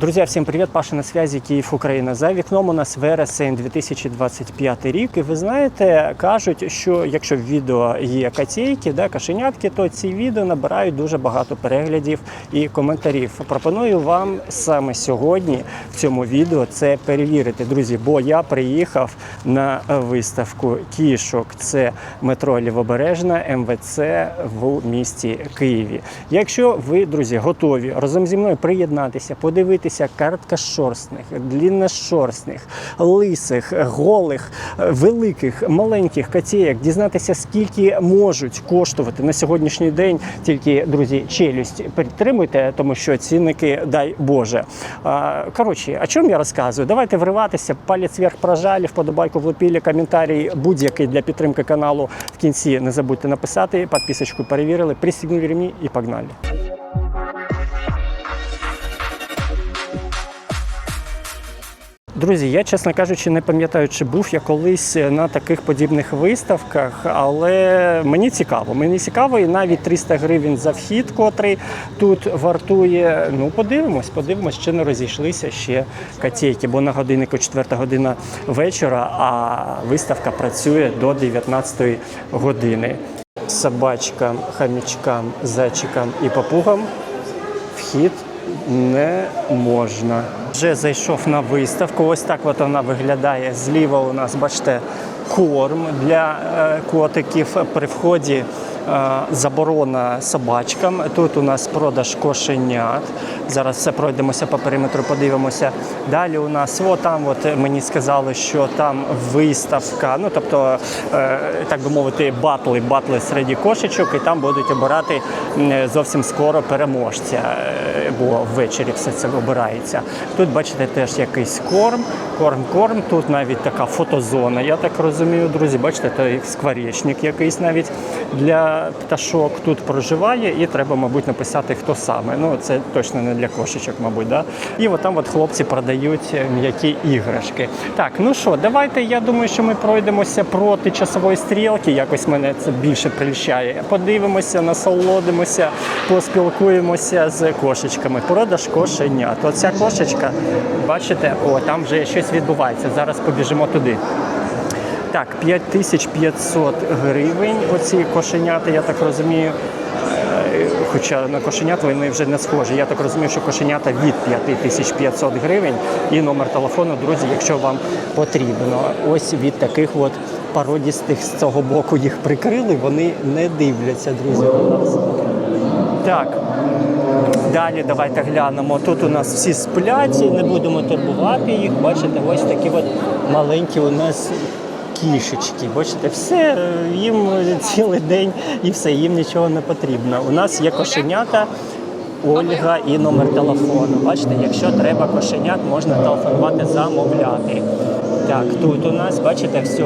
Друзья, всем привет! Паша на связи, Київ, Україна. За вікном у нас вересень 2025 рік. І ви знаєте, кажуть, що якщо в відео є котейки, да, кошенятки, то ці відео набирають дуже багато переглядів і коментарів. Пропоную вам саме сьогодні в цьому відео це перевірити, друзі. Бо я приїхав на виставку кішок. Це метро Лівобережна МВЦ в місті Києві. Якщо ви, друзі, готові разом зі мною приєднатися, подивитися короткошорстних, длінношорстних, лисих, голих, великих, маленьких котеєк, дізнатися, скільки можуть коштувати на сьогоднішній день. Тільки, друзі, челюсть підтримуйте, тому що цінники, дай Боже. Коротше, о чому я розказую? Давайте вриватися, палець вверх прожали, вподобайку влепили, коментарій будь-який для підтримки каналу в кінці не забудьте написати, підписочку перевірили, пристігнули ремні і погнали. Друзі, я, чесно кажучи, не пам'ятаю, чи був я колись на таких подібних виставках, але мені цікаво. Мені цікаво, і навіть 300 гривень за вхід, котрий тут вартує. Ну, подивимось, подивимось, чи не розійшлися ще котейки, бо на годиннику 4 година вечора, а виставка працює до 19 години. Собачкам, хомячкам, зайчикам і папугам вхід не можна. Вже зайшов на виставку. Ось так от вона виглядає. Зліва у нас, бачите, корм для е, котиків при вході. е, Заборона собачкам. Тут у нас продаж кошенят. Зараз все пройдемося по периметру, подивимося. Далі у нас, о, там от мені сказали, що там виставка, ну тобто, е, так би мовити, батли, батли серед кошечок, і там будуть обирати зовсім скоро переможця, бо ввечері все це обирається. Тут бачите теж якийсь корм, корм, корм. Тут навіть така фотозона. Я так розумію, друзі. Бачите, той скворечник якийсь навіть для пташок тут проживає, і треба, мабуть, написати, хто саме. Ну це точно не для кошечок, мабуть. Да? І от там от хлопці продають е, м'які іграшки. Так, ну що, давайте. Я думаю, що ми пройдемося проти часової стрілки. Якось мене це більше прельщає. Подивимося, насолодимося, поспілкуємося з кошечками. Продаж кошенят. Оця кошечка, бачите, о, там вже щось відбувається. Зараз побіжимо туди. Так, 5500 гривень. Оці кошенята, я так розумію. Е, Хоча на кошенят вони вже не схожі. Я так розумію, що кошенята від 5500 гривень і номер телефону, друзі, якщо вам потрібно. Ось від таких от пародістих з цього боку їх прикрили, вони не дивляться, друзі, на нас. Так, Далі давайте глянемо. Тут у нас всі сплять, не будемо турбувати їх. Бачите, ось такі от маленькі у нас кішечки. Бачите, все е, їм цілий день і все, їм нічого не потрібно. У нас є кошенята. Ольга і номер телефону. Бачите, якщо треба кошенят, можна телефонувати, замовляти. Так, тут у нас, бачите, все,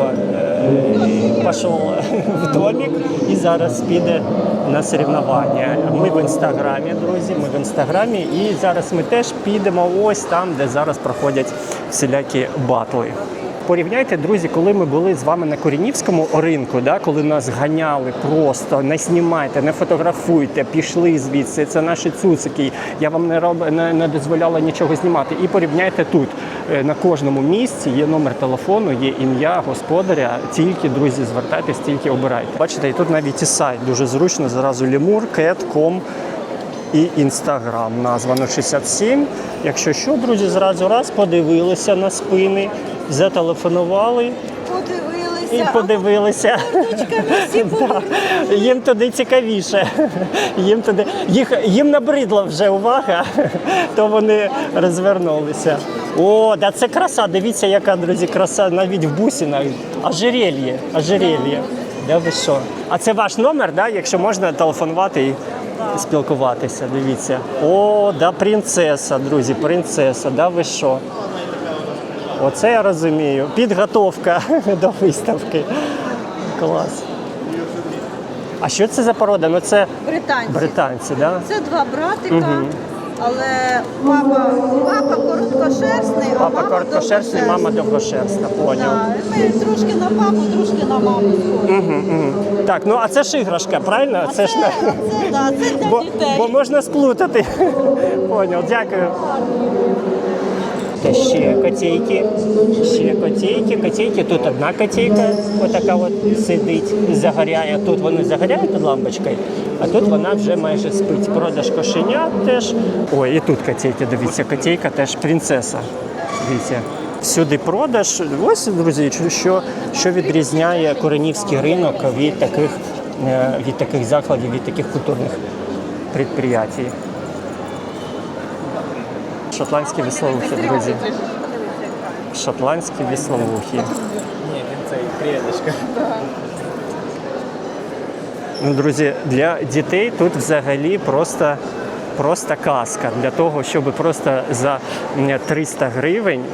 пішов в домик і зараз піде на соревнування. Ми в інстаграмі, друзі, ми в інстаграмі, і зараз ми теж підемо ось там, де зараз проходять всілякі батли. Порівняйте, друзі, коли ми були з вами на Корінівському ринку, да, коли нас ганяли просто не знімайте, не фотографуйте, пішли звідси. Це наші цуцики. Я вам не роб не, не дозволяла нічого знімати. І порівняйте тут. Е, На кожному місці є номер телефону, є ім'я господаря. Тільки друзі, звертайтесь, тільки обирайте. Бачите, і тут навіть і сайт дуже зручно. Зразу лемур, cat.com і інстаграм названо 67. Якщо що, друзі, зразу раз подивилися на спини, зателефонували і Подивилися. Да. Їм туди цікавіше. Їм туди їх їм набридла вже увага, то вони розвернулися. О, да це краса. Дивіться, яка друзі, краса навіть в бусинах. Ожерельє, ожерельє. Да ви що? А це ваш номер, да? якщо можна телефонувати і спілкуватися. Дивіться. О, да, принцеса, друзі, принцеса, да ви що? Оце я розумію. Підготовка до виставки. Клас. А що це за порода? Ну це Британці. британці, да? Це два братика, але папа, папа короткошерстний, а Папа мама короткошерстний, мама довгошерстна. Поняв. Да, Ми трошки на папу, трошки на маму схожі. Так, ну а це ж іграшка, правильно? А це ж не. це, да, це для Бо, дітей. бо можна сплутати. Поняв, дякую. Бачите, ще котейки, ще котейки, котейки. Тут одна котейка, отака от сидить, загоряє. Тут вони загоряють під лампочкою, а тут вона вже майже спить. Продаж кошенят теж. Ой, і тут котейки, дивіться, котейка теж принцеса. Дивіться. Всюди продаж. Ось, друзі, що, що відрізняє Коренівський ринок від таких, е, від таких закладів, від таких культурних підприємств. Шотландські веслоухи, друзі. Шотландські веслоухи. Ні, він цей креветочка. Ну, друзі, для дітей тут взагалі просто, просто казка. Для того, щоб просто за 300 гривень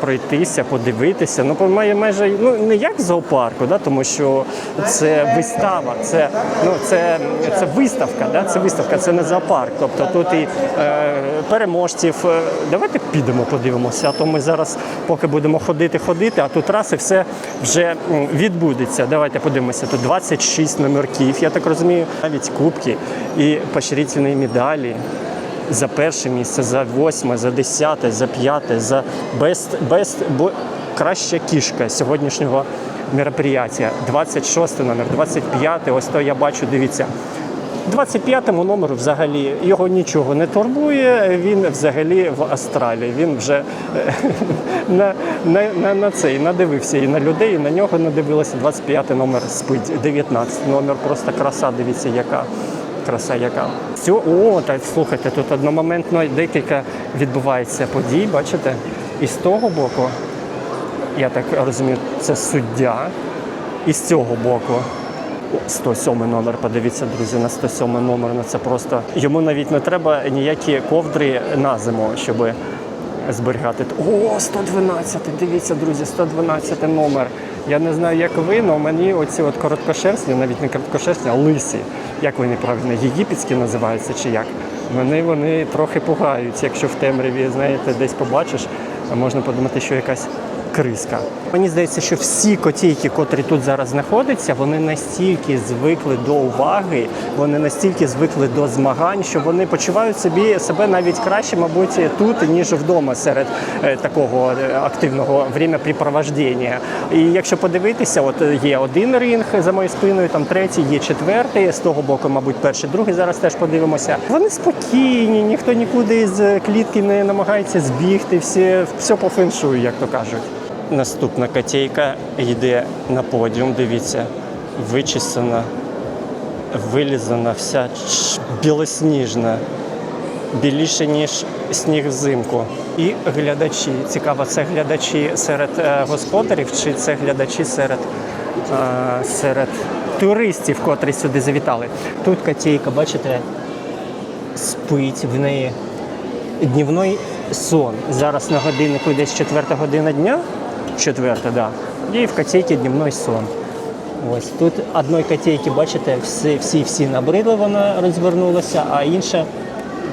пройтися, подивитися. Ну, має майже ну не як в зоопарку, да, тому що це вистава, це, ну, це, це виставка, да, це виставка, це не зоопарк. Тобто тут і е, переможців. е, Давайте підемо, подивимося. А то ми зараз, поки будемо ходити, ходити, а тут раз і все вже відбудеться. Давайте подивимося. Тут 26 номерків, я так розумію, навіть кубки і поощрительні медалі. За перше місце, за восьме, за десяте, за п'яте, за бест, бест, бо краща кішка сьогоднішнього мероприятия. 26 номер, 25, ось то я бачу, дивіться. 25-му номеру взагалі його нічого не турбує. Він взагалі в Астралії. Він вже е, на, на, на, на цей надивився і на людей, і на нього надивилося. 25-й номер спить, 19 номер просто краса. Дивіться, яка краса, яка. Цю, о, так слухайте, тут одномоментно декілька відбувається подій. Бачите? І з того боку, я так розумію, це суддя. І з цього боку 107 номер, подивіться, друзі, на 107 номер. Ну це просто йому навіть не треба ніякі ковдри на зиму, щоб зберігати. О, 112, дивіться, друзі, 112 номер. Я не знаю, як ви, але мені оці от короткошерстні, навіть не короткошерстні, а лисі, як вони правильно, єгипетські називаються чи як. Мене вони трохи пугають. Якщо в темряві, знаєте, десь побачиш, можна подумати, що якась криска. Мені здається, що всі котійки, котрі тут зараз знаходяться, вони настільки звикли до уваги, вони настільки звикли до змагань, що вони почувають собі себе навіть краще, мабуть, тут ніж вдома серед е, такого е, активного времяпрепровождення. І якщо подивитися, от е, є один ринг за моєю спиною, там третій, є четвертий. З того боку, мабуть, перший, другий зараз теж подивимося. Вони спокійні, ніхто нікуди з клітки не намагається збігти, всі все по феншую, як то кажуть. Наступна котейка йде на подіум. Дивіться, вичисана, вилізана, вся білосніжна, біліше, ніж сніг взимку. І глядачі. Цікаво, це глядачі серед е, господарів чи це глядачі серед, е, серед туристів, котрі сюди завітали. Тут котейка, бачите, спить в неї днівний сон. Зараз на годиннику десь четверта година дня. Четверта, да. І в котейці днівний сон. Ось тут одної котейки, бачите, всі, всі, набридли, вона розвернулася, а інша,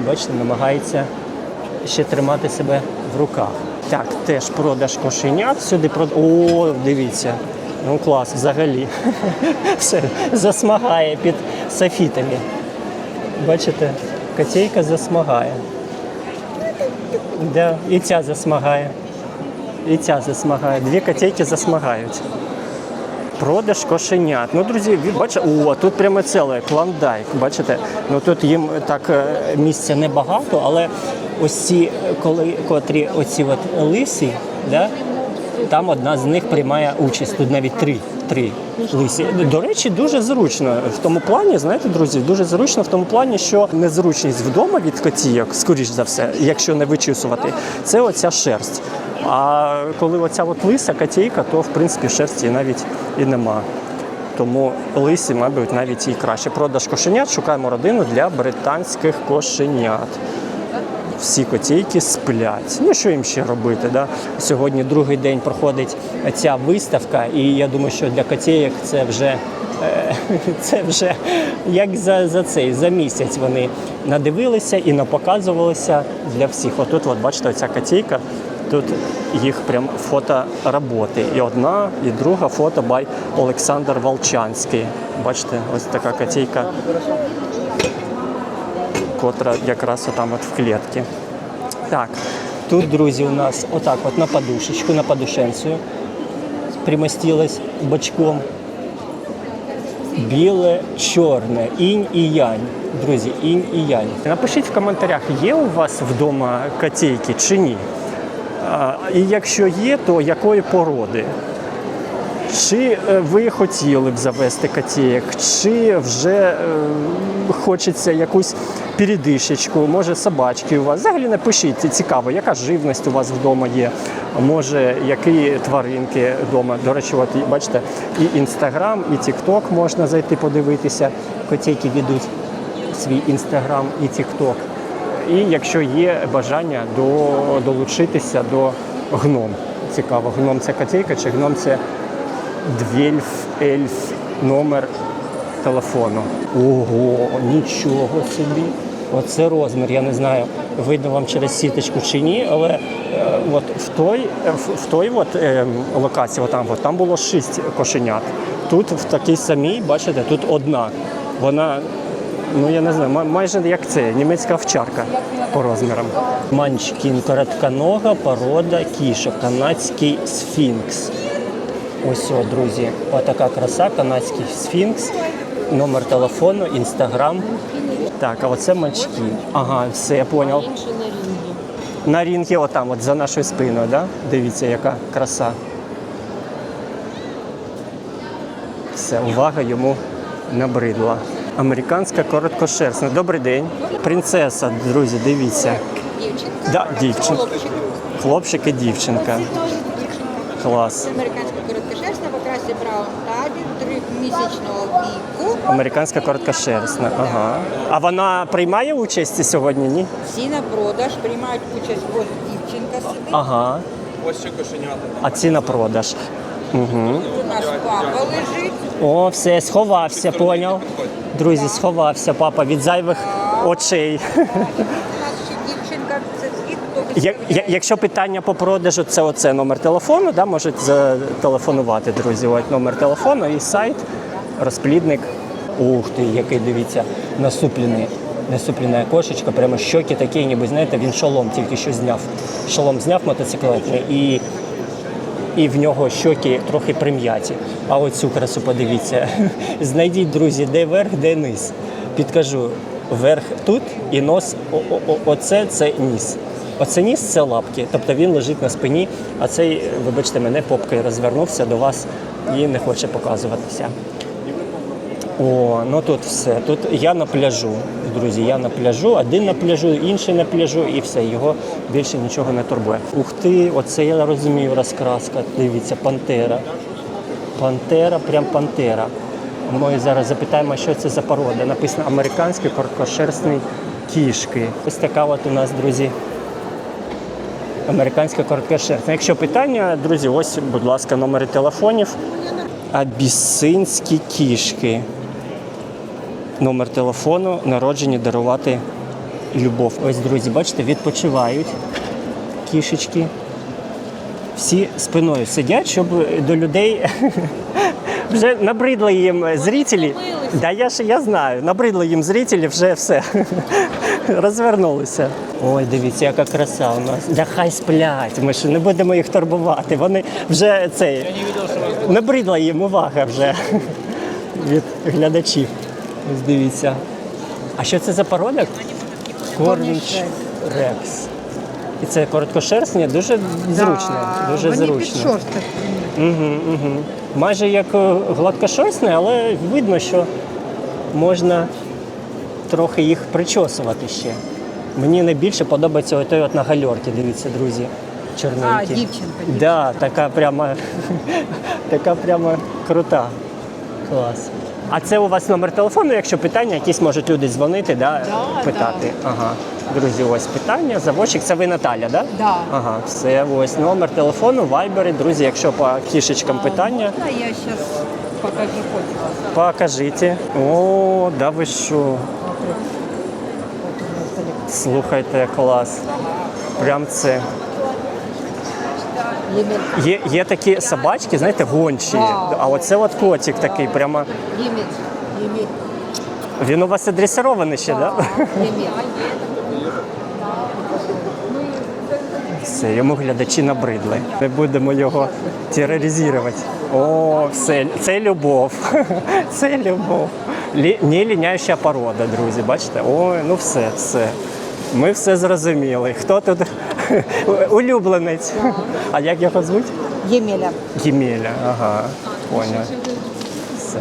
бачите, намагається ще тримати себе в руках. Так, теж продаж кошенят. Сюди прод... О, дивіться. Ну клас, взагалі. Все засмагає під софітами. Бачите, котейка засмагає. Да, і ця засмагає. І ця засмагає. Дві котейки засмагають. Продаж кошенят. Ну, друзі, бачите, о, тут прямо ціле клондайк. Бачите? Ну тут їм так е, місця небагато, але ось ці, коли котрі оці от лисі, да, там одна з них приймає участь. Тут навіть три. Три лисі. До речі, дуже зручно в тому плані, знаєте, друзі, дуже зручно в тому плані, що незручність вдома від котійок, скоріш за все, якщо не вичісувати, це оця шерсть. А коли оця от лиса котейка, то в принципі шерсті навіть і нема. Тому лисі, мабуть, навіть і краще. Продаж кошенят, шукаємо родину для британських кошенят. Всі котейки сплять. Ну що їм ще робити? Да? Сьогодні другий день проходить ця виставка, і я думаю, що для котейок це вже, е, це вже як за, за цей за місяць вони надивилися і напоказувалися для всіх. Отут, от бачите, оця котейка. Тут їх прям фото роботи. І одна, і друга фото бай Олександр Волчанський. Бачите, ось така котейка, котра якраз отам от в клітці. Так, Тут, друзі, у нас отак от на подушечку, на подушенцію примостилась бочком. Біле, чорне, інь і янь. Друзі, інь і янь. Напишіть в коментарях, є у вас вдома котейки чи ні? І якщо є, то якої породи? Чи е, ви хотіли б завести котейок, чи вже е, хочеться якусь передишечку, може собачки у вас. Взагалі напишіть, цікаво, яка живність у вас вдома є, може, які тваринки вдома. До речі, от бачите, і інстаграм, і тікток можна зайти подивитися. Котейки ведуть свій інстаграм і тікток. І якщо є бажання до, долучитися до гном. Цікаво, гном це котейка чи гном це Двільф, ельф, номер телефону. Ого, нічого собі. Оце розмір. Я не знаю, видно вам через сіточку чи ні, але е, от в той, в, в той от, е, локації, от там, от, там було шість кошенят. Тут в такій самій, бачите, тут одна. Вона, ну я не знаю, май- майже як це, німецька овчарка по розмірам. Манчкін коротконога, порода кішок, канадський сфінкс. Ось, о, друзі, отака краса, канадський сфінкс, номер телефону, інстаграм. Так, а оце мачки. Ага, все, я зрозумів. На рінгі, отам, от за нашою спиною, да? Дивіться, яка краса. Все, увага йому набридла. Американська короткошерстна. Добрий день. Принцеса, друзі, дивіться. Дівчинка. Да, дівчинка. Хлопчик і дівчинка. Клас. Це американська короткошерстна в окрасі Браун Табі, трьохмісячного віку. Американська короткошерстна. Ага. А вона приймає участь сьогодні? Ні? Всі на продаж приймають участь. Ось дівчинка сидить. Ага. Ось ще кошенята. А ці на продаж. Угу. У нас папа лежить. О, все, сховався, поняв. Друзі, сховався папа від зайвих очей. У нас ще дівчинка. Це ті, хто Я- виставляє. я- Якщо питання по продажу, це оце номер телефону, да, можуть зателефонувати, друзі. Ось номер телефону і сайт, розплідник. Ух ти, який дивіться, насуплений. Насуплена кошечка, прямо щоки такі, ніби знаєте, він шолом тільки що зняв. Шолом зняв мотоциклетний і, і в нього щоки трохи прим'яті. А оцю красу подивіться. Знайдіть, друзі, де верх, де низ. Підкажу, верх тут і нос, оце це ніс. Оце ніс це лапки, тобто він лежить на спині, а цей, вибачте мене, попкою розвернувся до вас і не хоче показуватися. О, ну тут все. Тут я на пляжу, друзі. Я на пляжу, один на пляжу, інший на пляжу, і все. Його більше нічого не турбує. Ух ти, оце я розумію розкраска. Дивіться, пантера. Пантера, прям пантера. Ми зараз запитаємо, що це за порода. Написано американський короткошерстний кішки. Ось така от у нас, друзі, американська короткошерстна. Якщо питання, друзі, ось, будь ласка, номери телефонів. Абісинські кішки. Номер телефону, народжені дарувати любов. Ось, друзі, бачите, відпочивають кішечки. Всі спиною сидять, щоб до людей вже набридли їм зрителі. Да я ж я знаю, набридли їм зрителі, вже все. Розвернулися. Ой, дивіться, яка краса у нас. Да хай сплять. Ми ж не будемо їх турбувати. Вони вже цей набридла їм увага вже від глядачів. Ось дивіться. А що це за порода? Корніч Рекс. І це короткошерстні, дуже зручне. Дуже Вони зручно. Угу, угу. Майже як е, гладкошерстне, але видно, що можна трохи їх причосувати ще. Мені найбільше подобається той от на гальорці, дивіться, друзі. Чорненький. А, дівчинка, Да, така прямо, така прямо крута. Клас. А це у вас номер телефону, якщо питання, якісь можуть люди дзвонити, да, питати. Ага. Друзі, ось питання. Заводчик, це ви Наталя, да? Да. Ага, все, ось номер телефону, вайбери. Друзі, якщо по кішечкам питання, Да, я сейчас покажу покажіть. О, да ви що? Слухайте, клас. Прям це. Є, є такі собачки, знаєте, гончі. А оце от котик такий, прямо. Він у вас адресований ще, так? Все, йому глядачі набридли. Не будемо його тероризувати. О, все, це любов. Це любов. Лі, не ліняюча порода, друзі. Бачите? Ой, ну все, все. Ми все зрозуміли. Хто тут улюбленець? А як його звуть? Ємеля. Ємеля. Ага, поняв. Все.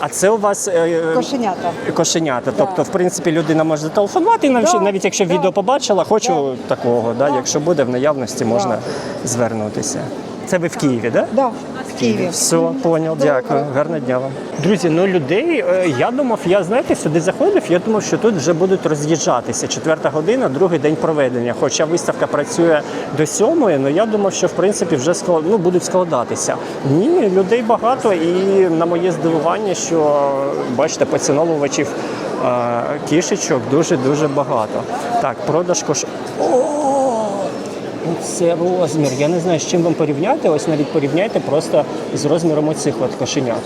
А це у вас е, Кошенята. кошенята. Тобто, в принципі, людина може зателефонувати, навіть, Да, навіть якщо відео побачила, хочу такого. Да? Якщо буде в наявності, можна звернутися. Це ви в Києві, так? Да? Да, в Києві. Все, поняв, дякую. Гарного дня вам. Друзі, ну людей, е, я думав, я знаєте, сюди заходив, я думав, що тут вже будуть роз'їжджатися. Четверта година, другий день проведення. Хоча виставка працює до сьомої, але я думав, що в принципі вже склад... ну, будуть складатися. Ні, людей багато, і на моє здивування, що бачите, поціновувачів е, кішечок дуже-дуже багато. Так, продаж кош. О! Це розмір. Я не знаю, з чим вам порівняти. Ось навіть порівняйте просто з розміром оцих от кошенят.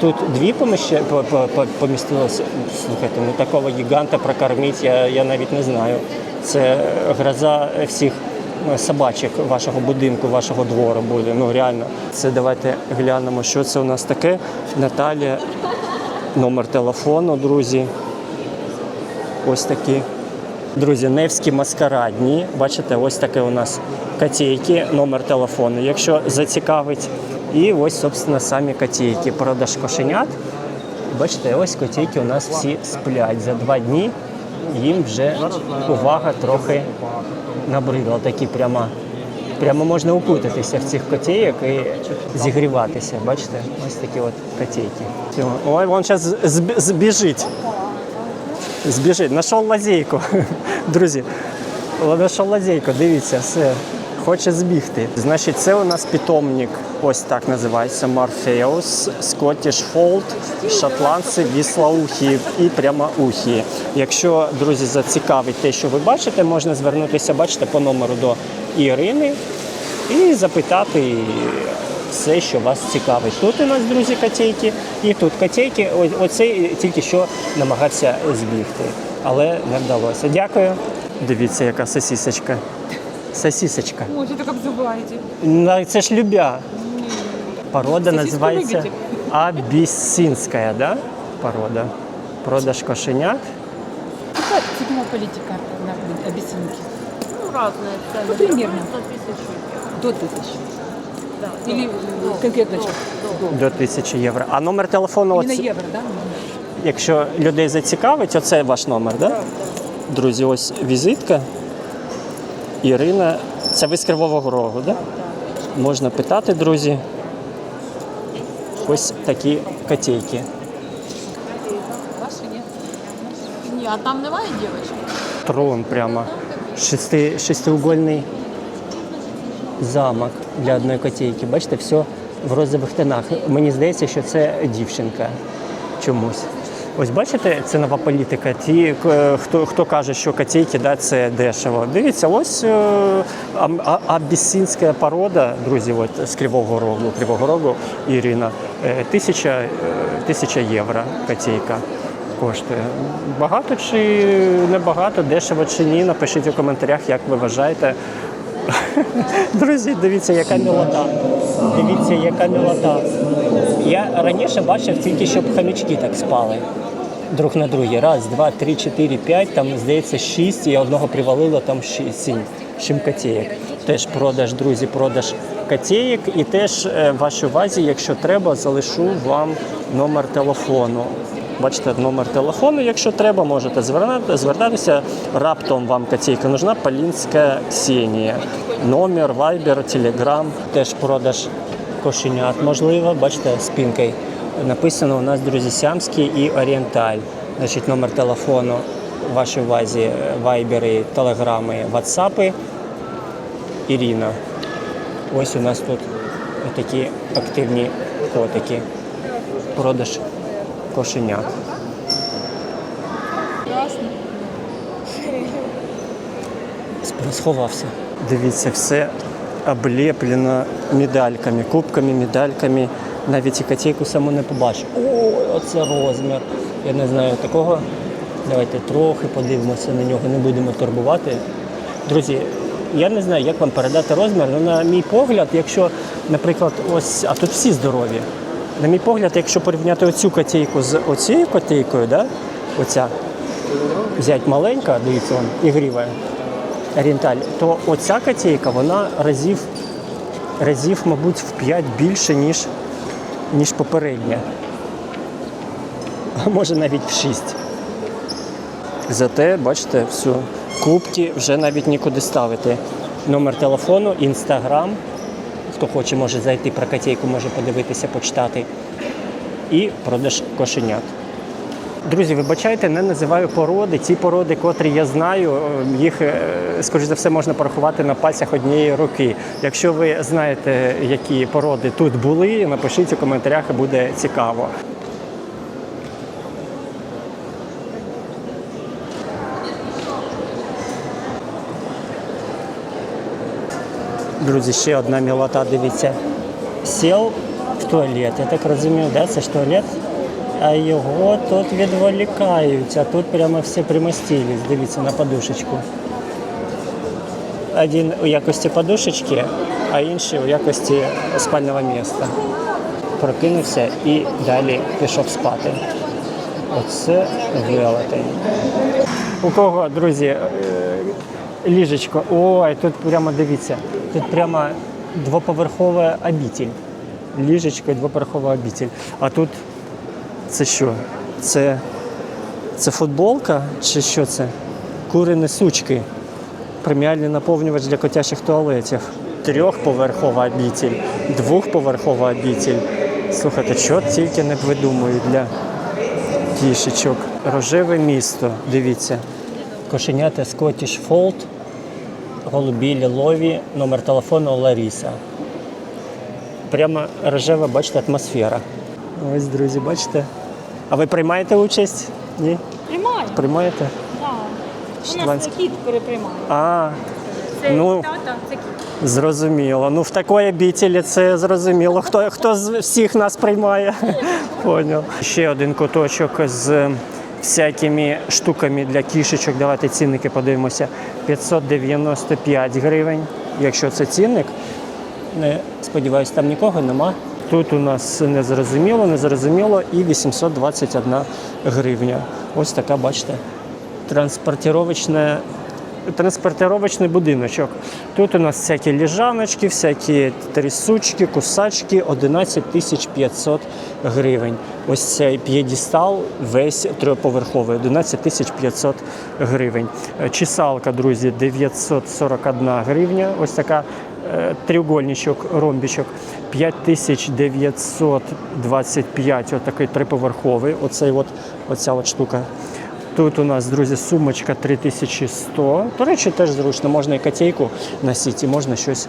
Тут дві поміще... по- по- по- помістилося. Слухайте, ну такого гіганта прокормити я, я навіть не знаю. Це гроза всіх ну, собачок вашого будинку, вашого двору буде. Ну реально. Це давайте глянемо, що це у нас таке. Наталія, номер телефону, друзі. Ось такі. Друзі, Невські маскарадні. Бачите, ось таке у нас котейки, номер телефону, якщо зацікавить. І ось, собственно, самі котейки. Продаж кошенят. Бачите, ось котейки у нас всі сплять. За два дні їм вже увага трохи набридла. Такі прямо, прямо можна упутатися в цих котейок і зігріватися. Бачите, ось такі от котейки. Ой, він зараз збіжить. Збіжить, знайшов лазейку. Друзі, знайшов лазейку, дивіться, все. Хоче збігти. Значить, це у нас питомник, ось так називається Морфеус, Scottish Fold, шотландці, віслоухі і прямоухі. Якщо, друзі, зацікавить те, що ви бачите, можна звернутися, бачите, по номеру до Ірини і запитати все, що вас цікавить. Тут у нас, друзі, котейки, і тут котейки. Ось оцей тільки що намагався збігти, але не вдалося. Дякую. Дивіться, яка сосісочка. Сосісочка. Ой, вы так обзываете. Ну, це ж любя. Порода Сосиску називається любите? абісинська, да? Порода. Продаж кошенят. Какая цветовая политика на обесценке? Ну, разные цены. Ну, примерно. До тысячи. Или конкретно до. До 1000 євро. А номер телефону, Именно оце- евро, да? якщо людей зацікавить, оце ваш номер, так? Да? Друзі, ось візитка. Ірина. Це ви з Кривого Рогу, так? Да? Можна питати, друзі. Ось такі котейки. Ні, а там немає дівчинки? Трон прямо. Шести, шестиугольний замок для одної котейки. Бачите, все в розових тонах. Мені здається, що це дівчинка чомусь. Ось бачите, це нова політика. Ті, хто, хто каже, що котейки да, це дешево. Дивіться, ось е, а- абісинська порода, друзі, от з Кривого Рогу, Кривого Рогу Ірина, е, тисяча, е, тисяча євро котейка коштує. Багато чи небагато, дешево чи ні? Напишіть у коментарях, як ви вважаєте. Друзі, дивіться, яка мілота. Дивіться, яка мілота. Я раніше бачив тільки, щоб хомячки так спали. Друг на другі. Раз, два, три, чотири, п'ять, там, здається, шість, і одного привалило там сім, сім котеєк. Теж продаж, друзі, продаж котеєк. І теж е, вашій увазі, якщо треба, залишу вам номер телефону. Бачите, номер телефону, якщо треба, можете звертатися. Раптом вам котейка нужна, Полінська Ксенія. Номер, вайбер, телеграм, теж продаж кошенят, можливо, бачите, спінкою. Написано у нас, друзі, сямський і орієнталь. Значить, номер телефону в вашій увазі, вайбери, телеграми, ватсапи. Ірина. Ось у нас тут такі активні котики. Продаж кошенят. Сховався. Дивіться, все облеплено медальками, кубками, медальками. Навіть і котейку саму не побачив. О, оце розмір. Я не знаю такого. Давайте трохи подивимося на нього, не будемо турбувати. Друзі, я не знаю, як вам передати розмір. але на мій погляд, якщо, наприклад, ось, а тут всі здорові. На мій погляд, якщо порівняти оцю котейку з оцією котейкою, да? оця, взять маленька, дивіться, вон, ігріва, орієнталь, то оця котейка, вона разів, разів, мабуть, в 5 більше, ніж, ніж попередня. А може навіть в 6. Зате, бачите, все, кубки вже навіть нікуди ставити. Номер телефону, інстаграм. Хто хоче, може зайти про котейку, може подивитися, почитати. І продаж кошенят. Друзі, вибачайте, не називаю породи. Ті породи, котрі я знаю, е, їх, е, скоріш за все, можна порахувати на пальцях однієї руки. Якщо ви знаєте, які породи тут були, напишіть у коментарях, буде цікаво. Друзі, ще одна мілота, дивіться. Сів в туалет. Я так розумію, да? це ж туалет. А його тут відволікають, а тут прямо всі примостились. Дивіться на подушечку. Один у якості подушечки, а інший у якості спального міста. Прокинувся і далі пішов спати. Оце велетень. У кого, друзі, е, ліжечко? Ой, тут прямо дивіться, тут прямо двоповерхова обітель. Ліжечко і двоповерхова обітель. А тут це що? Це, це футболка чи що це? Курені сучки. Преміальний наповнювач для котячих туалетів. Трьохповерхова обітель, двохповерхова обітель. Слухайте, що тільки не видумують для кішечок. Рожеве місто, дивіться. Кошенята Scottish Fold, голубі лілові, номер телефону Ларіса. Прямо рожева, бачите, атмосфера. Ось, друзі, бачите. А ви приймаєте участь? Ні? Приймаю, Приймаєте? так. У нас кіт переприймає. А, Це Ну. тата, це кіт. зрозуміло. Ну, в такої обітелі це зрозуміло. Хто, хто з всіх нас приймає? Поняв. Ще один куточок з всякими штуками для кішечок. Давайте цінники подивимося. 595 гривень. Якщо це цінник, не сподіваюся, там нікого нема. Тут у нас незрозуміло, незрозуміло і 821 гривня. Ось така, бачите, транспортировочна транспортировочний будиночок. Тут у нас всякі ліжаночки, всякі трісучки, кусачки, 11 тисяч 500 гривень. Ось цей п'єдістал весь трьохповерховий, 11 тисяч 500 гривень. Е, Чесалка, друзі, 941 гривня. Ось така е, треугольничок, ромбічок 5925, отакий триповерховий. Оцей от, оця от штука. Тут у нас, друзі, сумочка 3100. До речі, теж зручно. Можна і котейку носити, і можна щось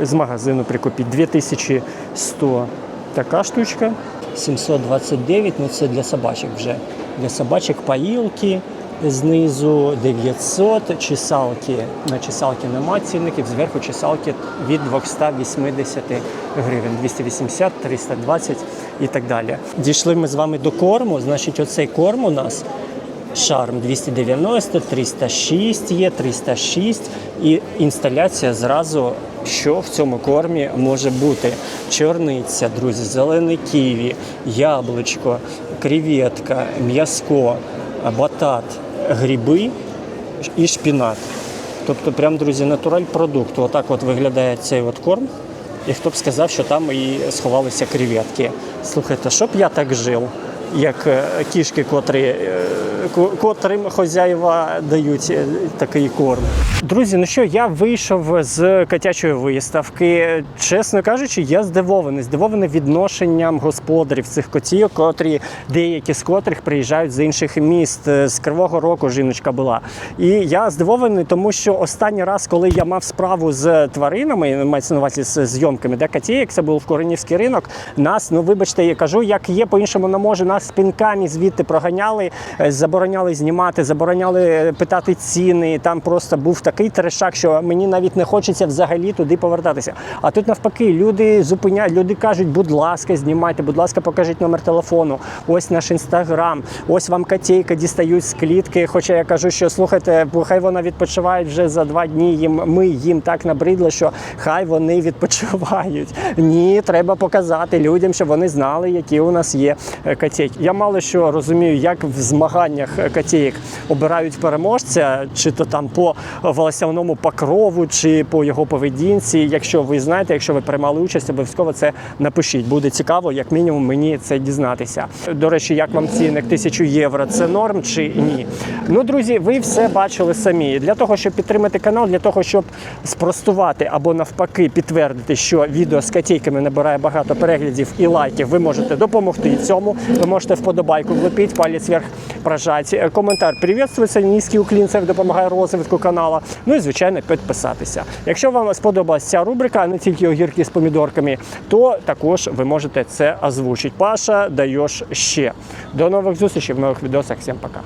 е, з магазину прикупити. 2100 така штучка. 729, ну це для собачок вже. Для собачок поїлки знизу 900, чесалки. На чесалки нема цінників, зверху чесалки від 280 гривень, 280, 320 і так далі. Дійшли ми з вами до корму, значить, оцей корм у нас Шарм 290, 306 є, 306 і інсталяція зразу, що в цьому кормі може бути. Чорниця, друзі, зелений ківі, яблучко, креветка, м'яско, батат, гриби і шпінат. Тобто, прям, друзі, натураль продукт. Отак от виглядає цей от корм. І хто б сказав, що там і сховалися креветки. Слухайте, щоб я так жив, як е, кішки, котрі, е, котрим хозяїва дають е, такий корм. Друзі, ну що, я вийшов з котячої виставки. Чесно кажучи, я здивований. Здивований відношенням господарів цих котів, котрі деякі з котрих приїжджають з інших міст. З Кривого Рогу жіночка була. І я здивований, тому що останній раз, коли я мав справу з тваринами, мається на увазі з зйомками, де котієк, це був в Коренівський ринок. Нас, ну вибачте, я кажу, як є, по-іншому не може. Нас спинками звідти проганяли, е, забороняли знімати, забороняли е, питати ціни. Там просто був такий трешак, що мені навіть не хочеться взагалі туди повертатися. А тут навпаки, люди зупиняють, люди кажуть, будь ласка, знімайте, будь ласка, покажіть номер телефону. Ось наш інстаграм, ось вам котейка дістають з клітки. Хоча я кажу, що слухайте, хай вона відпочиває вже за два дні. Їм ми їм так набридли, що хай вони відпочивають. Ні, треба показати людям, щоб вони знали, які у нас є е, котейки. Я мало що розумію, як в змаганнях котейок обирають переможця, чи то там по волосяному покрову, чи по його поведінці. Якщо ви знаєте, якщо ви приймали участь, обов'язково це напишіть. Буде цікаво, як мінімум, мені це дізнатися. До речі, як вам цінник 1000 євро? Це норм чи ні? Ну, друзі, ви все бачили самі. Для того, щоб підтримати канал, для того, щоб спростувати або навпаки підтвердити, що відео з котейками набирає багато переглядів і лайків, ви можете допомогти цьому. Ви можете вподобайку влепіть, палець вверх прожати, е, коментар привітствується, низький уклін, це допомагає розвитку каналу. Ну і звичайно підписатися. Якщо вам сподобалася ця рубрика, а не тільки огірки з помідорками, то також ви можете це озвучити. Паша, даєш ще. До нових зустрічей в нових відосах. Всім пока.